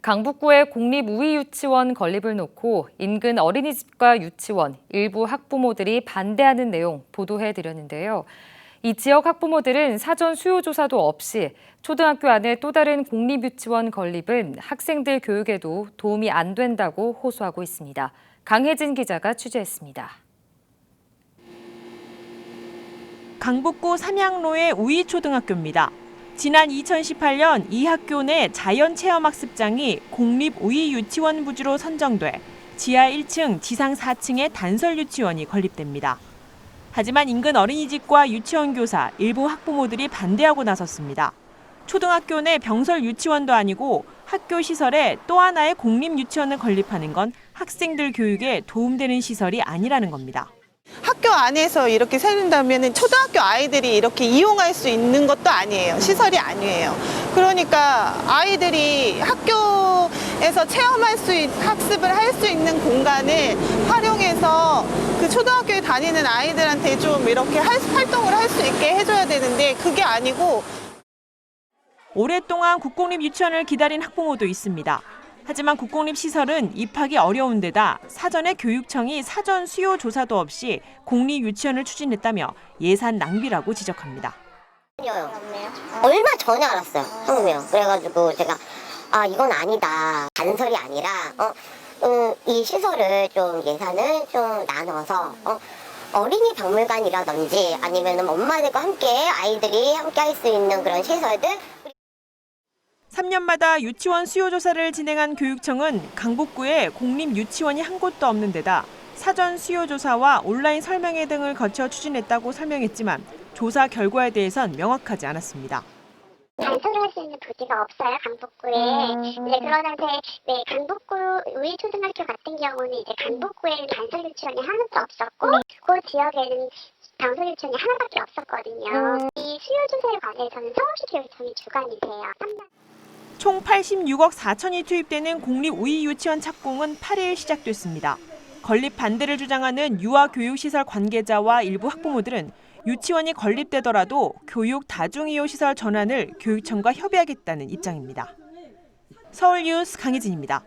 강북구의 공립우이유치원 건립을 놓고 인근 어린이집과 유치원, 일부 학부모들이 반대하는 내용 보도해 드렸는데요. 이 지역 학부모들은 사전 수요 조사도 없이 초등학교 안에 또 다른 공립 유치원 건립은 학생들 교육에도 도움이 안 된다고 호소하고 있습니다. 강혜진 기자가 취재했습니다. 강북구 삼양로의 우이초등학교입니다. 지난 2018년 이 학교 내 자연 체험학습장이 공립우이유치원 부지로 선정돼 지하 1층, 지상 4층의 단설 유치원이 건립됩니다. 하지만 인근 어린이집과 유치원 교사, 일부 학부모들이 반대하고 나섰습니다. 초등학교 내 병설 유치원도 아니고 학교 시설에 또 하나의 공립 유치원을 건립하는 건 학생들 교육에 도움되는 시설이 아니라는 겁니다. 학교 안에서 이렇게 세운다면 초등학교 아이들이 이렇게 이용할 수 있는 것도 아니에요. 시설이 아니에요. 그러니까 아이들이 학교에서 체험할 수, 있, 학습을 할 수 있는 공간을 활용해서 그 초등학교에 다니는 아이들한테 좀 이렇게 할- 활동을 할 수 있게 해줘야 되는데 그게 아니고 오랫동안 국공립 유치원을 기다린 학부모도 있습니다. 하지만 국공립 시설은 입학이 어려운 데다 사전에 교육청이 사전 수요 조사도 없이 공립 유치원을 추진했다며 예산 낭비라고 지적합니다. 요 얼마 전에 알았어요. 한국이요. 그래가지고 제가 아 이건 아니다. 단설이 아니라 어, 음, 이 시설을 좀 예산을 좀 나눠서 어, 어린이 박물관이라든지 아니면 엄마들과 함께 아이들이 함께 할 수 있는 그런 시설들 3년마다 유치원 수요 조사를 진행한 교육청은 강북구에 공립 유치원이 한 곳도 없는 데다 사전 수요 조사와 온라인 설명회 등을 거쳐 추진했다고 설명했지만 조사 결과에 대해선 명확하지 않았습니다. 단서를 할수 있는 부지가 없어요 강북구에. 네 그러는데 네 강북구 우이초등학교 같은 경우는 이제 강북구에는 단설 유치원이 하나도 없었고 그 지역에는 단설 유치원이 하나밖에 없었거든요. 이 수요 조사에 관해서는 서울시 교육청이 주관이세요. 총 86억 4천이 투입되는 공립 우이 유치원 착공은 8일 시작됐습니다. 건립 반대를 주장하는 유아교육시설 관계자와 일부 학부모들은 유치원이 건립되더라도 교육 다중이용 시설 전환을 교육청과 협의하겠다는 입장입니다. 서울 뉴스 강혜진입니다.